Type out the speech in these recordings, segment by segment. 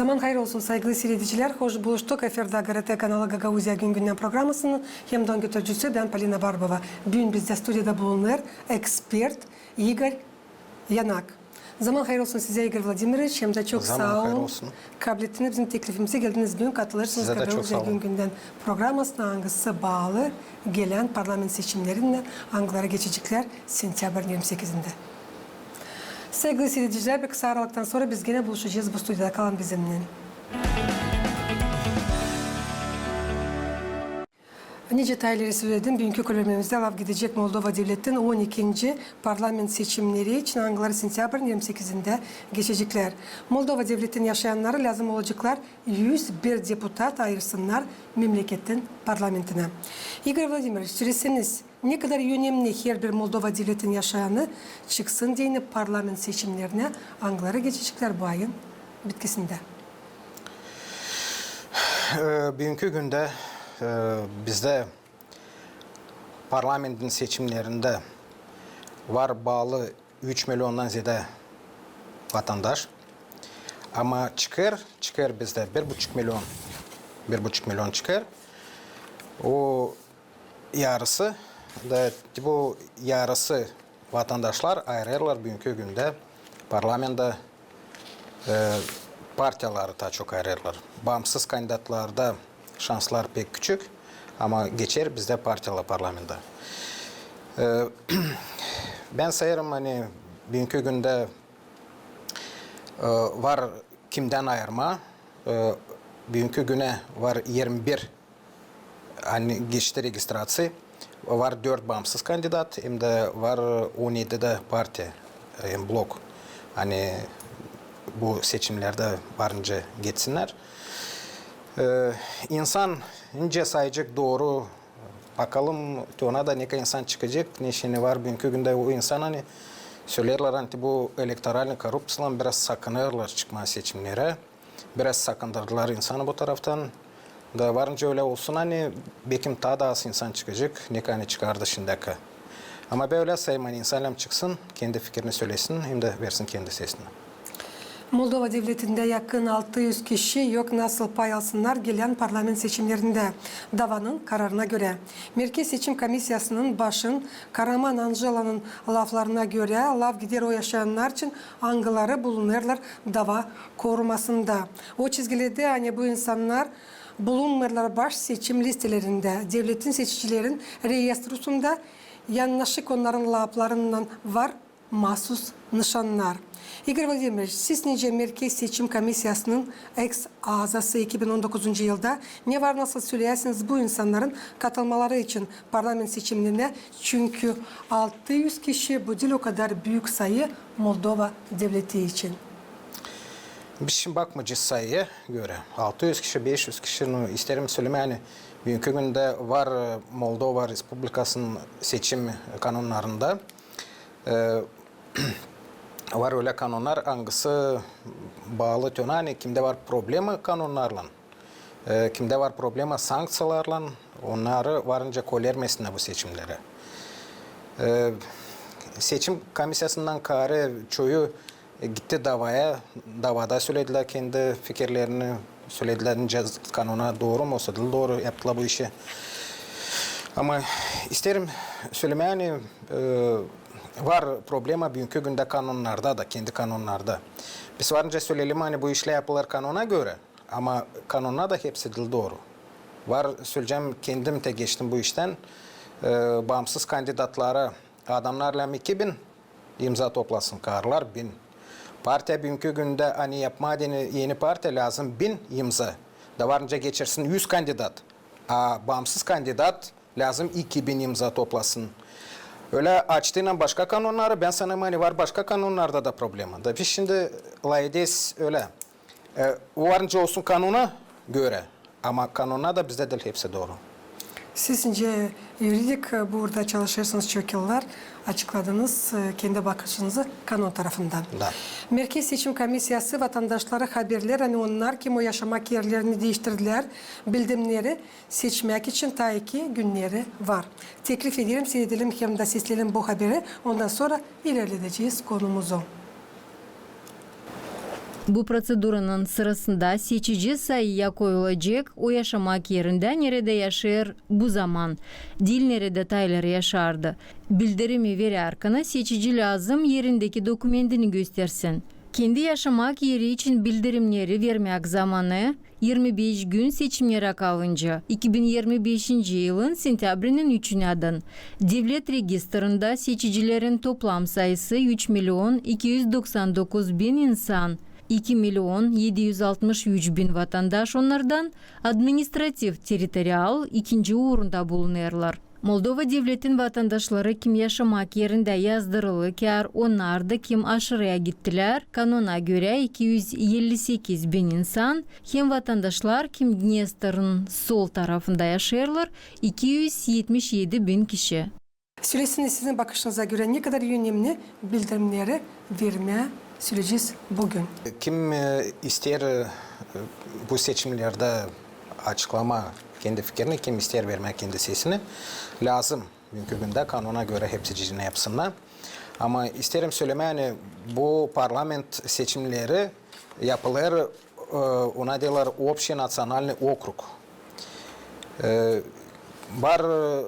Zaman hayır olsun saygılı seyrediciler. Hoş buluştuk. Efirde GRT kanalı Gagauzya Gün Gündem programısının hem de götürücüsü ben Polina Barbova. Bugün bizde stüdyoda bulunur ekspert Igor Yanak. Zaman hayır olsun size Igor Vladimirovич. Hem de çok Zaman sağ olun. olsun. Kabul ettiniz bizim teklifimize geldiniz. Bugün katılırsınız Size Gagauzya. Gün Gündem programısına hangisi bağlı gelen parlament seçimlerinden Anglara geçecekler sentyabr 28'inde. Sevgili seyirciler bir kısa aralıktan sonra biz gene buluşacağız bu stüdyoda kalın bizimle. Nice detayları söyledim. Bugünkü bölümümüzde lav gidecek Moldova Devleti'nin 12. parlament seçimleri için Anglara sentyabrın 28'inde geçecekler. Moldova Devleti'nin yaşayanları lazım olacaklar 101 deputat ayırsınlar memleketin parlamentine. Igor Vladimirovич süresiniz ne kadar önemli her bir Moldova Devleti'nin yaşayanı çıksın diye parlament seçimlerine Anglara geçecekler bu ayın bitkisinde. Ee, Bugünkü günde e, bizde parlamentin seçimlerinde var bağlı 3 milyondan ziyade vatandaş. Ama çıkar, çıkar bizde 1,5 milyon, 1,5 milyon çıkar. O yarısı bu yarısı vatandaşlar ayrılırlar bugünkü günde parlamentte e, partiyaları daha çok ayrılırlar. Bağımsız kandidatlarda şanslar pek küçük ama geçer bizde partiyalı parlamento. E, ben sayarım hani bugünkü günde e, var kimden ayırma. E, bugünkü güne var 21 hani geçti registrasyon. Var 4 bağımsız kandidat hem de var 17 de parti hem blok. Hani bu seçimlerde varınca geçsinler. Ee, insan ince sayacak doğru bakalım ona da ne kadar insan çıkacak ne şeyini var bugünkü günde o insan hani söylerler hani bu elektoral korrupsiyadan biraz sakınırlar çıkma seçimlere. Biraz sakındırdılar insanı bu taraftan. Da varınca öyle olsun hani bekim daha da az insan çıkacak. Ne hani çıkardı şimdiki. Ama böyle sayım hani insan hem çıksın, kendi fikrini söylesin hem de versin kendi sesini. Moldova Devleti'nde yakın 600 kişi yok nasıl pay alsınlar gelen parlament seçimlerinde. Davanın kararına göre. Merkez Seçim Komisyası'nın başın Karaman Angela'nın laflarına göre lav gider o yaşayanlar için angıları bulunurlar dava korumasında. O çizgilerde hani bu insanlar bulunmurlar baş seçim listelerinde. Devletin seçicilerin reyestrusunda yanlışlık onların laflarından var mahsus nişanlar. Igor Vladimirovич, siz nice Merkez Seçim Komisyası'nın ex azası 2019 yılda ne var nasıl söylersiniz bu insanların katılmaları için parlament seçimlerine çünkü 600 kişi bu değil o kadar büyük sayı Moldova devleti için. Şimdi bakmayacağız sayıya göre. 600 kişi, 500 kişinin isterim söyleme yani bugünkü günde var e, Moldova Respublikası'nın seçim kanunlarında. Ee, var öyle kanunlar hangisi bağlı tona hani kimde var problemi kanunlarla. Ee, kimde var problemi sanksiyalarla onları varınca kolermesinler bu seçimlere. Ee, seçim komisyasından karı çoğu e, gitti davaya. Davada söylediler kendi fikirlerini söylediler kanuna doğru mu olsa doğru yaptılar bu işi. Ama isterim söylemeye yani e, var problema bugünkü günde kanunlarda da kendi kanunlarda. Biz varınca söyleyelim hani bu işle yapılır kanuna göre ama kanuna da hepsi dil doğru. Var söyleyeceğim kendim de geçtim bu işten. E, bağımsız kandidatlara adamlarla 2000 imza toplasın karlar 1000. Partiye bugünkü günde hani yapma yeni, yeni parti lazım 1000 imza. Da varınca geçirsin 100 kandidat. A, bağımsız kandidat lazım 2000 imza toplasın. Öyle açtığıyla başka kanunları ben sana hani var başka kanunlarda da problem. Da biz şimdi laydes öyle. E, varınca olsun kanuna göre. Ama kanuna da bizde değil hepsi doğru. Siz ince yuridik e, burada çalışırsınız çok yıllar. Açıkladınız e, kendi bakışınızı kanun tarafından. Da. Merkez Seçim Komisyası vatandaşlara haberler hani onlar kim o yaşamak yerlerini değiştirdiler bildirimleri seçmek için ta iki günleri var. Teklif ederim seyredelim hem de sesleyelim bu haberi ondan sonra ilerleteceğiz konumuzu. Bu prosedura'nın sırasında seçici sayıya koyulacak o yaşamak yerinde nerede yaşar bu zaman. Dil nerede detayları yaşardı. Bildirimi vererken seçici lazım yerindeki dokumentini göstersin. Kendi yaşamak yeri için bildirimleri vermek zamanı 25 gün seçimlere kalınca 2025 yılın sentyabrinin 3'ünden devlet registrinde seçicilerin toplam sayısı 3 milyon 299 bin insan. 2 миллион 763 бин ватандаш онлардан административ территориал 2 орында болынырлар. Молдова Девлетін ватандашлары ким яшамак yerinde яздырылы кәр, онарды кім ашырыя гиттилер. Кануна göre 258 бен инсан, хем ватандашлар кім Dniester'ın сол тарафында яшырлар 277 бен кіші. Süresini sizin бақышыңызға göre не кадар önemli bildirimleri верме süreceğiz bugün. Kim e, ister e, bu seçimlerde açıklama kendi fikrini, kim ister vermek kendi sesini lazım. Bugünkü günde kanuna göre hepsi ne yapsınlar. Ama isterim söyleme yani bu parlament seçimleri yapılır e, ona diyorlar общий национальный округ. E, var e,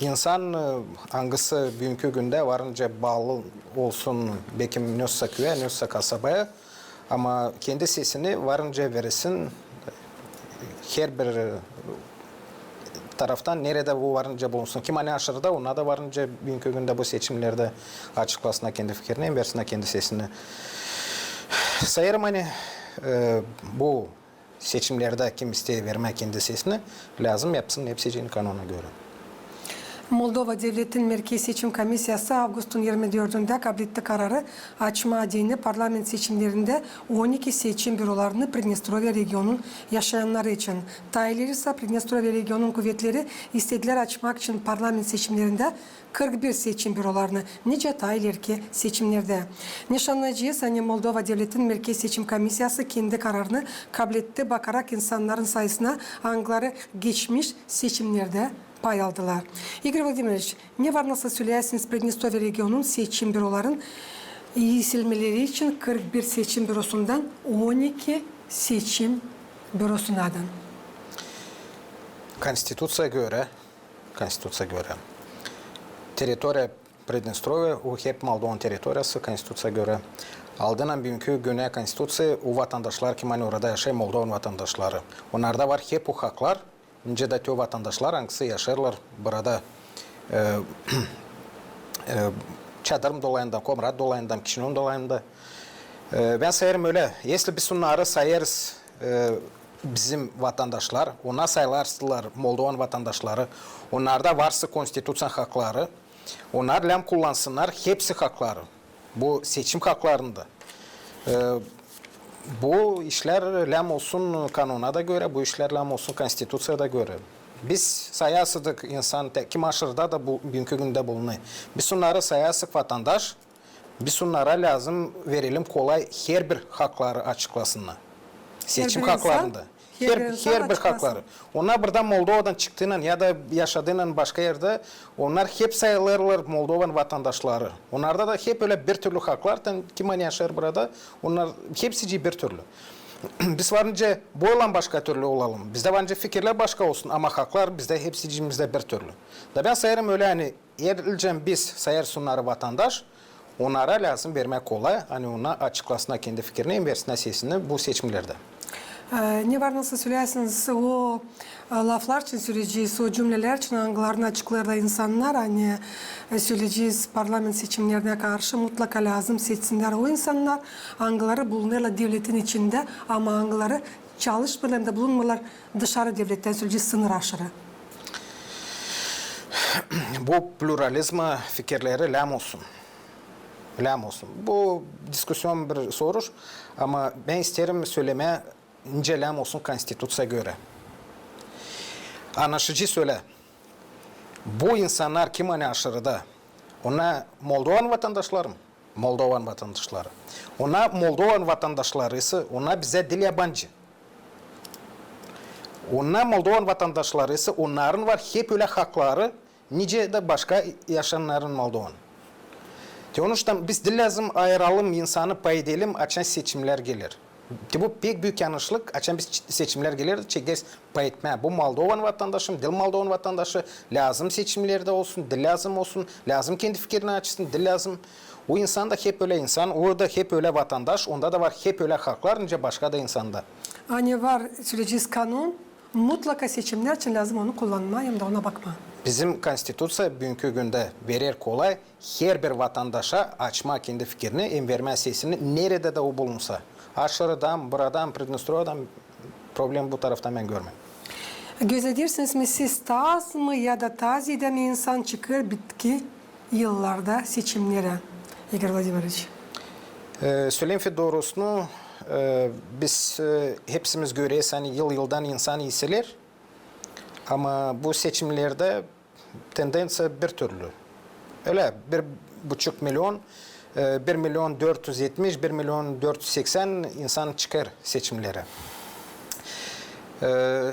insan e, hangisi bugünkü günde varınca bağlı olsun bekim nössa köye, nössa kasabaya ama kendi sesini varınca verirsin her bir e, taraftan nerede bu varınca bulunsun. Kim hani aşırıda ona da varınca bugünkü günde bu seçimlerde açıklasına kendi fikrini, versine kendi sesini. Sayarım hani e, bu seçimlerde kim isteği vermek kendi sesini lazım yapsın hepsi kanuna göre. Moldova Devletin Merkez Seçim Komisyası Ağustos'un 24'ünde kabul kararı açma adını parlament seçimlerinde 12 seçim bürolarını Pridnestrovya regionun yaşayanları için. Tayleri ise Pridnestrovya regionun kuvvetleri istediler açmak için parlament seçimlerinde 41 seçim bürolarını nice tayler ki seçimlerde. Nişanlayıcıyız hani Moldova Devletin Merkez Seçim Komisyası kendi kararını kabul etti bakarak insanların sayısına angları geçmiş seçimlerde pay aldılar. Igor Vladimirovич, ne var nasıl söylersiniz Pridnestrovya regionun seçim büroların iyisilmeleri için 41 seçim bürosundan 12 seçim bürosunadan. Konstitutsiya göre, konstitutsiya göre teritoriya Pridnestrovya, o hep Moldovan teritoriyası konstitutsiya göre aldığından bugünkü güne konstitutsiya o vatandaşlar ki hani orada yaşayan Moldovan vatandaşları. Onlarda var hep o haklar Önce de o vatandaşlar hangisi yaşarlar burada e, e, çadırım dolayından, komrat dolayından, kişinin dolayında. E, ben sayarım öyle. Если biz onları sayarız e, bizim vatandaşlar, ona sayılarsılar Moldovan vatandaşları, onlarda varsa konstitüsyon hakları, onlar lem kullansınlar, hepsi hakları. Bu seçim haklarında. E, bu işler lem olsun kanuna da göre, bu işler lem olsun konstitüsyaya da göre. Biz sayasıdık insan, kim aşırıda da bu bugünkü günde bulunuyor. Biz onları sayasık vatandaş, biz onlara lazım verelim kolay her bir hakları açıklasınlar. Seçim haklarında. Her Her, bir hakları. Onlar buradan Moldova'dan çıktığından ya da yaşadığından başka yerde onlar hep sayılırlar Moldovan vatandaşları. Onlarda da hep öyle bir türlü haklar. Kim hani yaşar burada? Onlar hepsi bir türlü. Biz varınca bu olan başka türlü olalım. Bizde bence fikirler başka olsun ama haklar bizde hepsi bizde bir türlü. Da ben sayarım öyle hani erilcem biz sayarsunları vatandaş onlara lazım vermek kolay. Hani ona açıklasına kendi fikrini, versinler sesini bu seçimlerde. Ee, ne var nasıl söylersiniz o e, laflar için söyleyeceğiz, o cümleler için anglarını açıklarda insanlar hani e, söyleyeceğiz parlament seçimlerine karşı mutlaka lazım seçsinler. O insanlar angları bulunurlar devletin içinde ama angları çalışmalarında bulunmalar dışarı devletten söyleyeceğiz sınır aşırı. bu pluralizma fikirleri lem olsun. Lem olsun. Bu diskusyon bir sorur ama ben isterim söylemeye ince lem olsun konstitüsiye göre. Anlaşıcı söyle. Bu insanlar kim hani aşırıda? Ona Moldovan vatandaşları mı? Moldovan vatandaşları. Ona Moldovan vatandaşları ise ona bize dil yabancı. Onlar Moldovan vatandaşları ise onların var hep öyle hakları nice de başka yaşayanların Moldovan. Sonuçta biz de lazım ayıralım insanı pay edelim açan seçimler gelir. De bu pek büyük yanlışlık. Açan biz seçimler gelir. Çekeriz pay etme. Bu Moldovan vatandaşım, dil Moldovan vatandaşı lazım seçimlerde olsun, dil lazım olsun, lazım kendi fikrini açsın, dil lazım. O insan da hep öyle insan, o da hep öyle vatandaş, onda da var hep öyle haklar, önce başka da insanda. Hani var süreciz kanun mutlaka seçimler için lazım onu kullanma hem de ona bakma. Bizim konstitusiya bugünkü günde verir kolay her bir vatandaşa açma kendi fikrini, em verme sesini nerede de o bulunsa. Aşırıdan, buradan, Pridnestrov'dan problem bu taraftan ben görmem. Gözledirsiniz mi siz taz mı ya da tazide mi insan çıkır bitki yıllarda seçimlere? Igor Vladimirovич. Ee, söyleyeyim ki doğrusunu e, biz e, hepsimiz görüyoruz hani yıl yıldan insan iyiseler. Ama bu seçimlerde tendensiya bir türlü. Öyle bir buçuk milyon, e, bir milyon 470, bir milyon 480 insan çıkar seçimlere. Ee,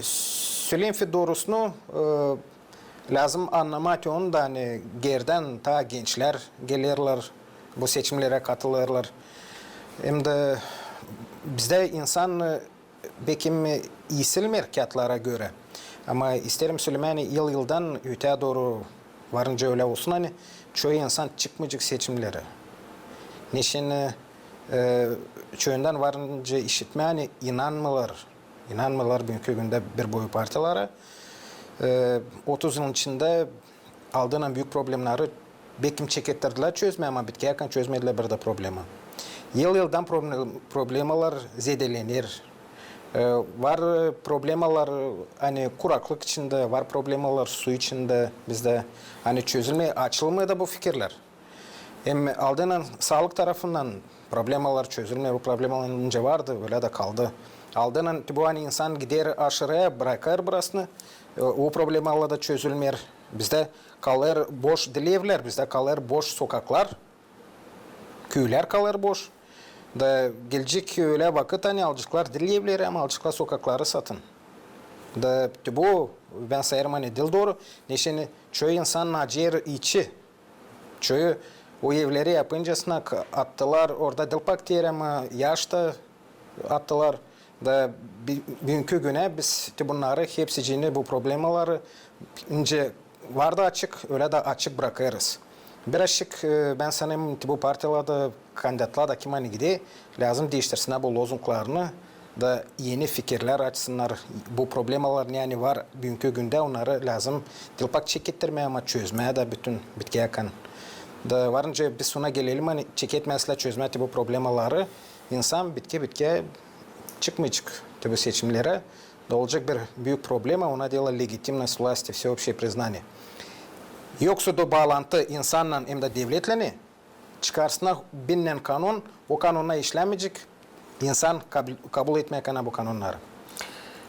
söyleyeyim ki doğrusunu e, lazım anlamak onu da hani geriden ta gençler gelirler bu seçimlere katılırlar. Hem de bizde insan e, bekim iyisilmir kağıtlara göre. Ama isterim söylemek hani yıl yıldan öteye doğru varınca öyle olsun hani çoğu insan çıkmayacak seçimlere. Neşin e, çoğundan varınca işitme hani inanmıyorlar. İnanmıyorlar bugünkü günde bir boyu partilara. E, 30 yılın içinde aldığın büyük problemleri bekim çekettirdiler çözme ama bitki yakın çözmediler bir de problemi. Yıl yıldan problem, problemalar zedelenir. E, var e, problemalar e, hani kuraklık içinde, var problemalar su içinde bizde hani çözülmeye açılmıyor da bu fikirler. Hem aldığın sağlık tarafından problemalar çözülmüyor. Bu problemler önce vardı, öyle de kaldı. Aldığın bu hani insan gider aşırıya bırakır burasını. e, O problemler da çözülmüyor. Bizde kalır boş dilevler, bizde kalır boş sokaklar. Köyler kalır boş. Da gelecek öyle vakit hani alacaklar dilevleri ama alacaklar sokakları satın. Da bu ben sayarım hani dil doğru. Neşeni çoğu insan naciğer içi. Çoğu o evleri yapıncasına attılar. Orada dilpak diyer ama yaşta attılar. Da bugünkü güne biz bunları hepsicini bu problemleri ince vardı açık öyle de açık bırakırız. Birazcık e, ben sanırım bu partilerde kandidatlar da kim hani gide lazım değiştirsinler bu lozunglarını da yeni fikirler açsınlar. Bu problemler yani var bugünkü günde onları lazım dilpak çekittirmeye ama çözmeye de bütün bitki yakan. Da varınca biz sona gelelim hani çeketmezle çözmeye bu problemleri insan bitki bitki çıkmayacak bu seçimlere. Da olacak bir büyük problem ona diyorlar legitimность власти, всеобщее признание. Yoksa da bağlantı insanla hem de devletle ne? Çıkarsınlar bilinen kanun, o kanuna işlemeyecek. İnsan kabul, kabul etmeye kana bu kanunları.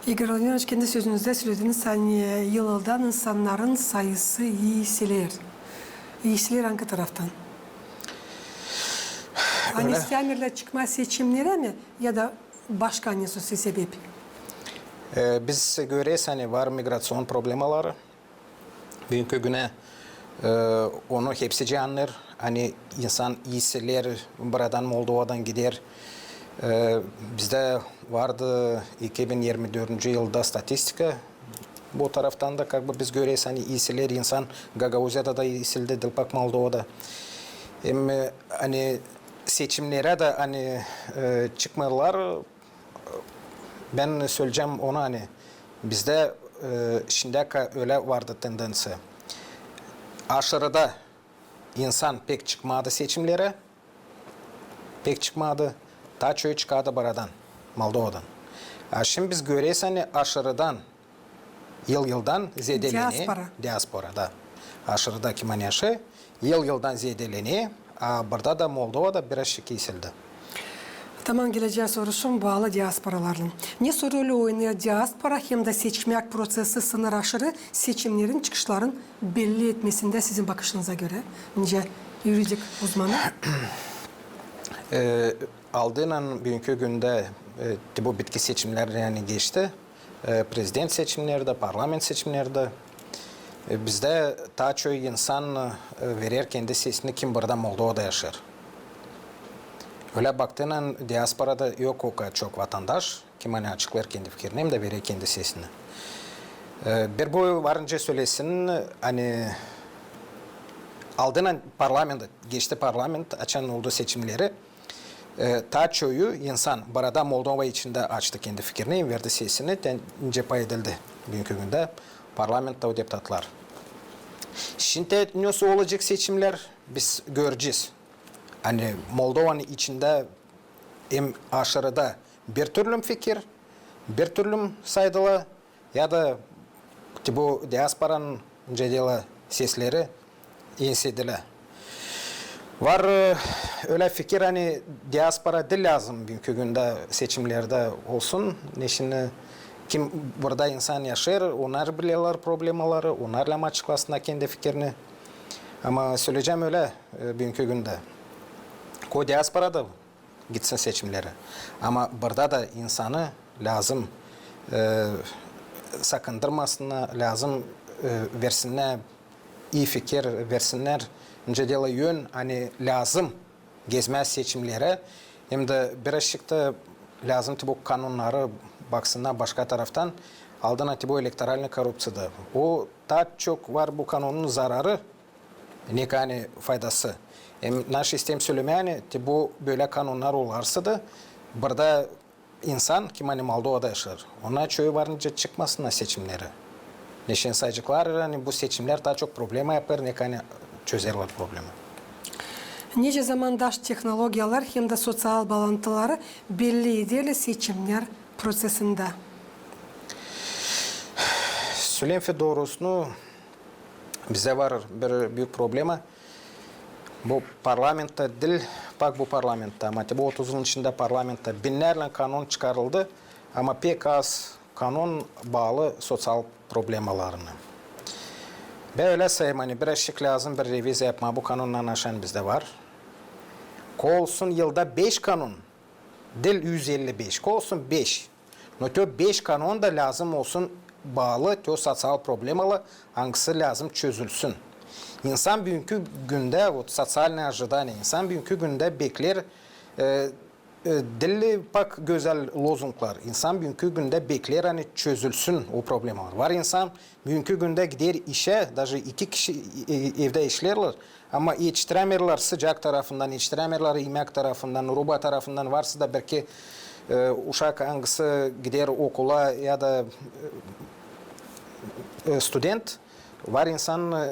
Igor Vladimirovич kendi sözünüzde söylediniz hani yıldan insanların sayısı iyisiler. İyisiler hangi taraftan? Hani istemirler çıkma seçimlere mi ya da başka annesi sebep? Ee, biz görüyoruz hani var migrasyon problemaları. Bugünkü güne e, onu hepsi anlar Hani insan iyisiler buradan Moldova'dan gider. Ee, bizde vardı 2024 yılda statistika. Bu taraftan da как бы biz görüyoruz hani iyisiler insan Gagavuzya'da da iyisildi, Dilpak Moldova'da. Hem e, hani seçimlere de hani e, çıkmalar ben söyleyeceğim ona hani bizde e, şimdiye kadar öyle vardı tendensi. Aşırıda insan pek çıkmadı seçimlere. Pek çıkmadı. Ta çoğu çıkardı baradan, Moldova'dan. Ha, şimdi biz görüyoruz hani aşırıdan, yıl yıldan zedeleni. Diaspora. Diaspora da. Aşırıda kim yaşı, yıl yıldan zedeleni. A burada da Moldova'da biraz kesildi. Tamam geleceğe soruşum bağlı diasporaların. Ne rolü oynuyor diaspora hem de seçmek prosesi sınır aşırı seçimlerin çıkışların belli etmesinde sizin bakışınıza göre? Önce yürüyecek uzmanı. E, aldığın bugünkü günde e, bu bitki seçimleri yani geçti. E, prezident seçimleri de, parlament seçimleri de. E, Bizde daha çok insan e, verir kendi sesini kim burada Moldova'da yaşar. Öyle baktığında diasporada yok o kadar çok vatandaş. Kim hani açıklar kendi fikrini hem de verir kendi sesini. E, Bir bu varınca söylesin hani aldığın parlamento, geçti parlament açan olduğu seçimleri e, ta çoğu insan burada Moldova içinde açtı kendi fikrini, verdi sesini, pay edildi bugünkü günde parlamentta o deputatlar. Şimdi nasıl olacak seçimler biz göreceğiz. Hani Moldova'nın içinde hem aşırıda bir türlü fikir, bir türlü saydılı ya da bu diasporanın cedeli sesleri insediler. Var e, öyle fikir hani diaspora dil lazım bugünkü günde seçimlerde olsun. Ne şimdi kim burada insan yaşar, onlar biliyorlar problemaları, onlarla açıklasınlar kendi fikrini. Ama söyleyeceğim öyle e, bugünkü günde. Ko diaspora da gitsin seçimlere. Ama burada da insanı lazım e, sakındırmasına lazım e, versinler iyi fikir versinler. Mücadele yön hani lazım gezmez seçimlere. Hem de birazcık da lazım bu kanunları baksınlar başka taraftan aldığına ki bu elektoral korrupsiyada. O daha çok var bu kanunun zararı ne hani faydası. Naş sistem ki bu böyle kanunlar olarsa da burada insan kim hani Moldova'da yaşar. Ona çoğu varınca çıkmasınlar seçimlere. Neşen sayıcıklar hani bu seçimler daha çok problema yapar ne hani çözerler problemi. Nice zamandaş teknologiyalar hem de sosyal bağlantıları belli edilir seçimler prosesinde. Söyleyeyim doğrusunu bize var bir büyük problema. Bu parlamentta dil, bak bu parlamentta ama bu 30 yılın içinde parlamentta binlerle kanun çıkarıldı ama pek az kanun bağlı sosyal problemalarına. Böyle sayım hani birazcık lazım bir revize yapma bu kanunla aşan bizde var. Kolsun yılda 5 kanun. Dil 155. Kolsun 5. No teo 5 kanun da lazım olsun bağlı teo sosyal problemalı hangisi lazım çözülsün. İnsan bugünkü günde o sosyal necdani insan bugünkü günde bekler e, e, dilli bak güzel lozunglar. İnsan bugünkü günde bekler hani çözülsün o problemler. Var insan bugünkü günde gider işe, даже iki kişi e, evde işlerler ama yetiştiremirler sıcak tarafından, yetiştiremirler yemek tarafından, ruba tarafından varsa da belki e, uşak hangisi gider okula ya da e, student var insan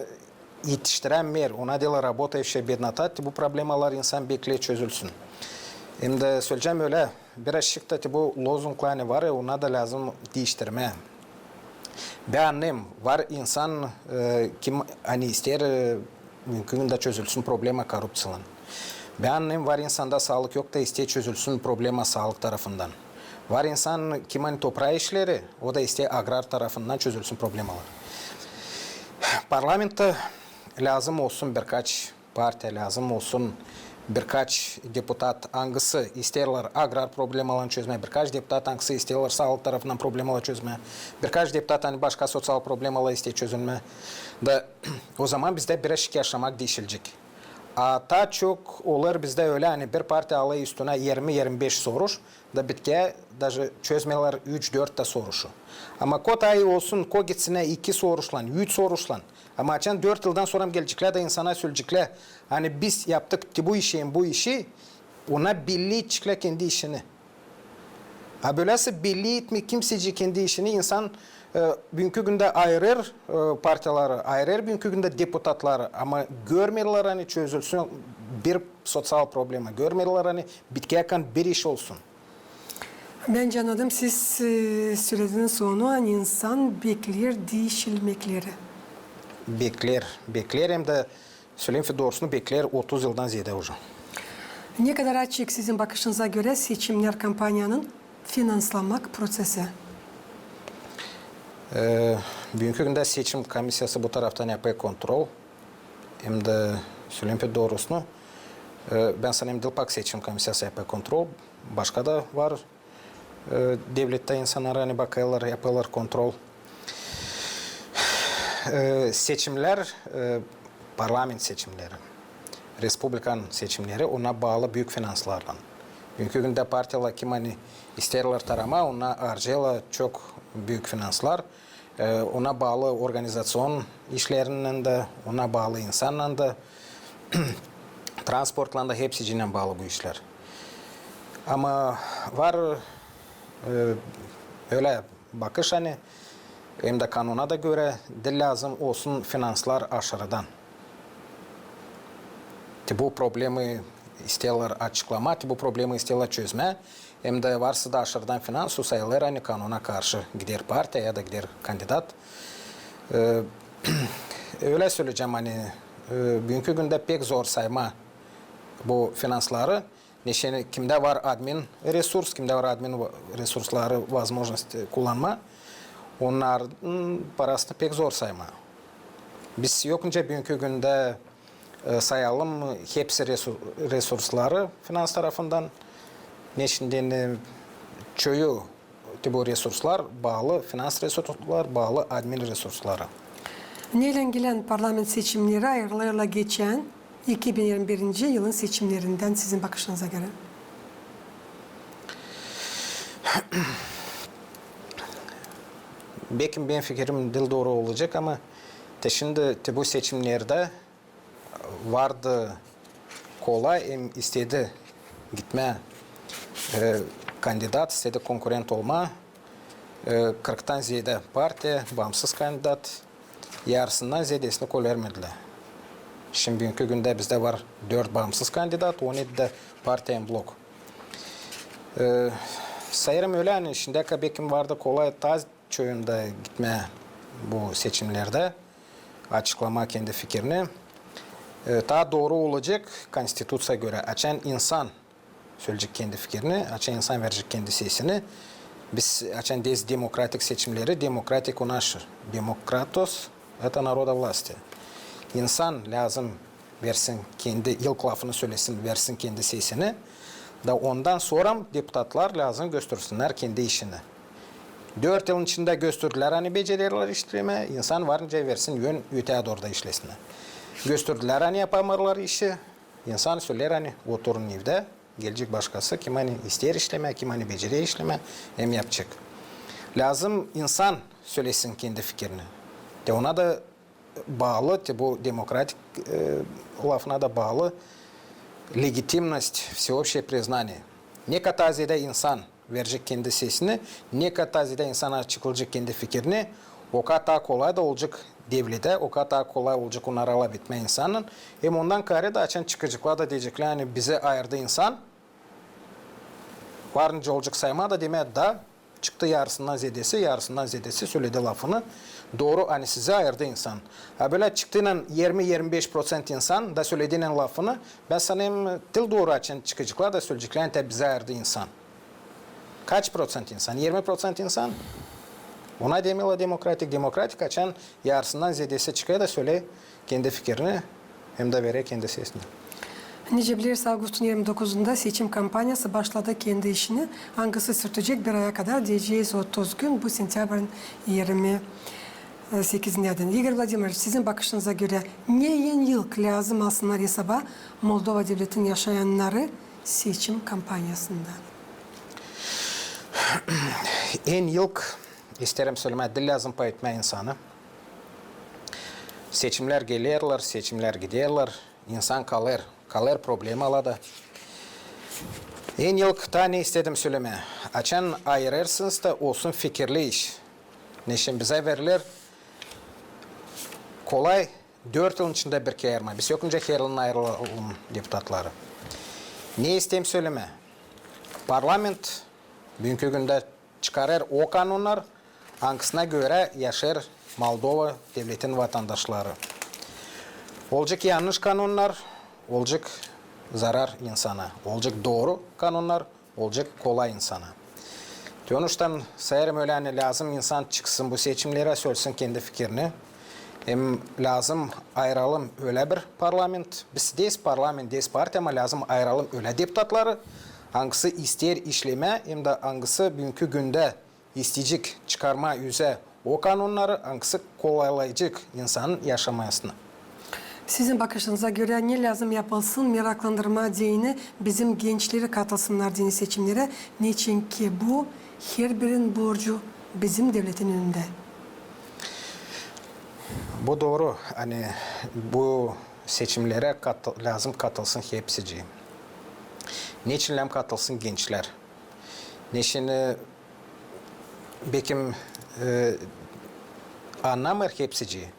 e, yetiştiremiyor. Ona diyorlar работающая беднота. Bu problemalar insan bekliyor çözülsün. Hem de söyleyeceğim öyle birazcık da bu lozunglar hani var ya ona da lazım değiştirme. Beğendim var insan e, kim hani ister e, mümkün de çözülsün problema korrupsiyanın. Beğendim var insanda sağlık yok da ister çözülsün problema sağlık tarafından. Var insan kim hani toprağı işleri o da ister agrar tarafından çözülsün problemalar. Parlamentte lazım olsun birkaç parti lazım olsun birkaç deputat hangisi isterler agrar problemalarını çözme, birkaç deputat hangisi isterler sağlık tarafından problemaları çözme, birkaç deputat hani başka sosyal problemalar ister çözülme. Da o zaman bizde birazcık yaşamak değişilecek. A, daha çok olur bizde öyle hani bir parti alıyor üstüne 20-25 soruş da bitkiye даже çözmeler 3-4 de soruşu. Ama kod ayı olsun ko gitsine 2 soruşlan, 3 soruşlan. Ama açan 4 yıldan sonra gelecekler de insana söyleyecekler. Hani biz yaptık bu işi, bu işi ona belli çıkla kendi işini. Ha böylesi belli etme kimseci kendi işini insan e, bugünkü günde ayırır e, partileri, ayırır bugünkü günde deputatları ama görmeliler hani çözülsün bir sosyal problema. Görmeliler hani bitki yakan bir iş olsun. Bence anladım. Siz e, söylediğiniz sonu an insan bekler değişilmekleri. Bekler, bekler hem de ki doğrusunu bekler 30 yıldan ziyade hocam. Ne kadar açık sizin bakışınıza göre seçimler kampanyanın finanslanmak prosesi? Ee, bugünkü günde seçim komisyası bu taraftan yapıyor kontrol. Hem de ki doğrusunu. Ee, ben sanayım Dilpak seçim komisyası yapıyor kontrol. Başka da var. Ee, devlette insanlar hani bakıyorlar, yapıyorlar kontrol. Seçimler, parlament seçimleri, Respublikan seçimleri ona bağlı büyük finanslarla. Bugünkü günde partiyalar kim hani isterler tarama ona harcayla çok büyük finanslar. Ona bağlı organizasyon işlerinden de, ona bağlı insanla da, transportla da hepsiciyle bağlı bu işler. Ama var e, öyle bakış hani hem de kanuna da göre de lazım olsun finanslar aşırıdan. Te bu problemi istiyorlar açıklama, te bu problemi istiyorlar çözme. Hem de varsa da aşırıdan finans o sayılır hani kanuna karşı gider parti ya da gider kandidat. Ee, öyle söyleyeceğim hani e, bugünkü günde pek zor sayma bu finansları. Neşeni kimde var admin resurs, kimde var admin resursları возможность kullanma. Onların parasını pek zor sayma. Biz yokunca bugünkü günde e, sayalım hepsi resur- resursları finans tarafından neşinden çoğu bu resurslar bağlı finans resurslar bağlı admin resursları. Neyle gelen parlament seçimleri ayrılarla geçen 2021 yılın seçimlerinden sizin bakışınıza göre? Belki benim fikrim dil doğru olacak ama de şimdi de bu seçimlerde vardı kolay hem istedi gitme e, kandidat, istedi konkurent olma. E, 40'tan ziyade parti, bağımsız kandidat yarısından ziyadesini kol vermediler. Şimdi bugünkü günde bizde var 4 bağımsız kandidat, 17 de parti hem blok. Ee, sayarım öyle hani şimdiye kadar belki vardı kolay taz çöyünde gitme bu seçimlerde açıklama kendi fikrini. Ee, daha doğru olacak konstitüsiye göre açan insan söyleyecek kendi fikrini, açan insan verecek kendi sesini. Biz açan dez demokratik seçimleri, demokratik у нас demokratos, это народа власти. İnsan lazım versin kendi ilk lafını söylesin, versin kendi sesini. Da ondan sonra deputatlar lazım göstersinler kendi işini. Dört yılın içinde gösterdiler hani beceriler işleme, insan varınca versin yön öteye doğru da işlesin. Gösterdiler hani yapamadılar işi, insan söyler hani oturun evde, gelecek başkası kim hani ister işleme, kim hani beceri işleme, hem yapacak. Lazım insan söylesin kendi fikrini. De ona da bağlı, de bu demokratik e, lafına da bağlı легитимность, всеобщее признание. Ne kadar ziyade insan verecek kendi sesini, ne kadar ziyade insan açıklayacak kendi fikrini, o kadar kolay da olacak devlete, o kadar kolay olacak onları alabilme insanın. Hem ondan kare de açan çıkacaklar da diyecekler, yani bize ayırdı insan, varınca olacak sayma da demeye da çıktı yarısından ziyadesi, yarısından ziyadesi söyledi lafını. Doğru hani size ayırdı insan. Ha böyle çıktığıyla 20-25% insan da söylediğinin lafını ben sanayım dil doğru açan çıkacaklar da söyleyecekler yani bize ayırdı insan. Kaç prosent insan? 20% insan. Ona demiyorlar demokratik. Demokratik açan yarısından ziyadesi çıkıyor da söyle kendi fikrini hem de vere kendi sesini. Nice bilirse Ağustos'un 29'unda seçim kampanyası başladı kendi işini. Hangisi sürtecek bir aya kadar diyeceğiz 30 gün bu sentyabrın 28'inden. Igor Vladimirovич sizin bakışınıza göre ne yeni yıl lazım aslında hesaba Moldova devletinin yaşayanları seçim kampanyasında? En ilk isterim söylemek dil lazım etme insanı. Seçimler gelirler, seçimler giderler. insan kalır. Kalır problemi aladı. En ilk ta ne istedim söyleme. Açan ayırırsınız da olsun fikirli iş. Neşin bize verilir. Kolay dört yılın içinde bir kere ayırma. Biz yokunca her yılın ayrılalım deputatları. Ne isteyeyim söyleme. Parlament bugünkü günde çıkarır o kanunlar, hangisine göre yaşar Moldova devletin vatandaşları. Olacak yanlış kanunlar, olacak zarar insana. Olacak doğru kanunlar, olacak kolay insana. Dönüşten sayarım öyle lazım insan çıksın bu seçimlere söylesin kendi fikrini. Hem lazım ayıralım öyle bir parlament. Biz deyiz parlament, deyiz parti ama lazım ayıralım öyle deputatları. Hangisi ister işleme hem de hangisi bugünkü günde isteyecek çıkarma yüze o kanunları hangisi kolaylayacak insanın yaşamasını. Sizin bakışınıza göre ne lazım yapılsın meraklandırma dini bizim gençleri katılsınlar dini seçimlere. Niçin ki bu her birinin borcu bizim devletin önünde. Bu doğru. Hani bu seçimlere katı- lazım katılsın hepsici. Niçin lazım katılsın gençler? Niçin e, bekim e, anlamır hepsici.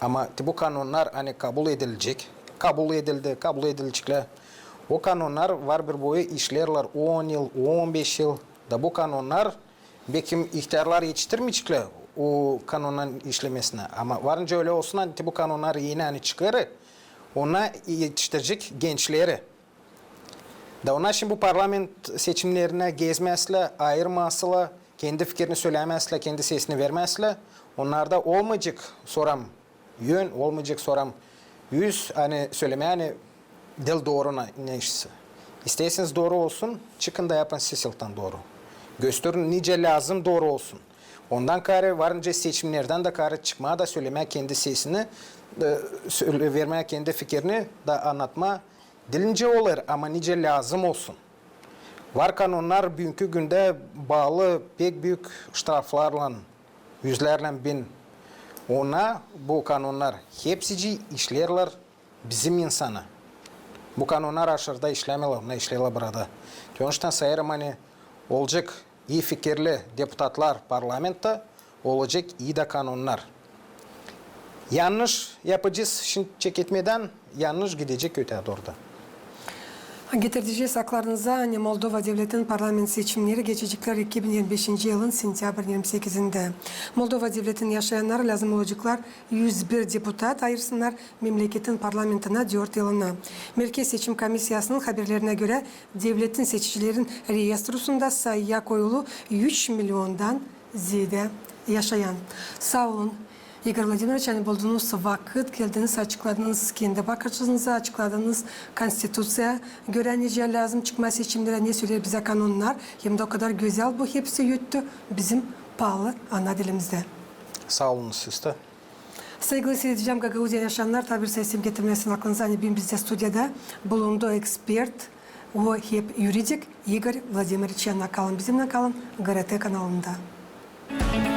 Ama bu kanunlar hani kabul edilecek. Kabul edildi, kabul edilecekler. O kanunlar var bir boyu işlerler 10 yıl, 15 yıl. Da bu kanunlar bekim ihtiyarlar yetiştirmeyecekler o kanunun işlemesine. Ama varınca öyle olsun hani bu kanunlar yine hani çıkarı. Ona yetiştirecek gençleri. Da ona şimdi bu parlament seçimlerine gezmezle, ayırmazla, kendi fikrini söylemezle, kendi sesini vermezle, onlarda olmayacak soram yön, olmayacak soram yüz hani söyleme hani dil doğru ne, işse. İsterseniz doğru olsun, çıkın da yapın sesilten doğru. Gösterin nice lazım doğru olsun. Ondan karı varınca seçimlerden de karı çıkmaya da söylemeye kendi sesini, e, vermeye kendi fikrini da anlatma dilince olur ama nice lazım olsun. Var kanunlar bugünkü günde bağlı pek büyük ştraflarla, yüzlerle bin. Ona bu kanunlar hepsici işlerler bizim insana. Bu kanunlar aşırıda işlemiyorlar, ne işliyorlar burada. Dönüşten sayarım hani olacak iyi fikirli deputatlar parlamentta, olacak iyi de kanunlar. Yanlış yapacağız şimdi çek etmeden yanlış gidecek öte doğruda. Getireceğiz haklarınıza hani Moldova Devleti'nin parlament seçimleri geçecekler 2025 yılın sentyabr 28'inde. Moldova Devleti'nin yaşayanlar lazım olacaklar 101 deputat ayırsınlar memleketin parlamentine 4 yılına. Merkez Seçim Komisyası'nın haberlerine göre devletin seçicilerin reyestrosunda sayıya koyulu 3 milyondan ziyade yaşayan. Sağ olun. Igor Vladimirovich, yani bulduğunuz vakit geldiniz açıkladınız, kendi bakışınızı açıkladınız. Konstitusiya göre nece lazım çıkma seçimlere ne söyler bize kanunlar. Hem de o kadar güzel bu hepsi yuttu bizim pahalı ana dilimizde. Sağ olun siz de. Sevgili seyircilerim, Gagauzya yaşayanlar tabi sesim getirmesin aklınıza. Hani bizde stüdyoda bulundu ekspert, o hep yuridik Igor Vladimirovich kalın. Bizimle kalın, GRT kanalında. Müzik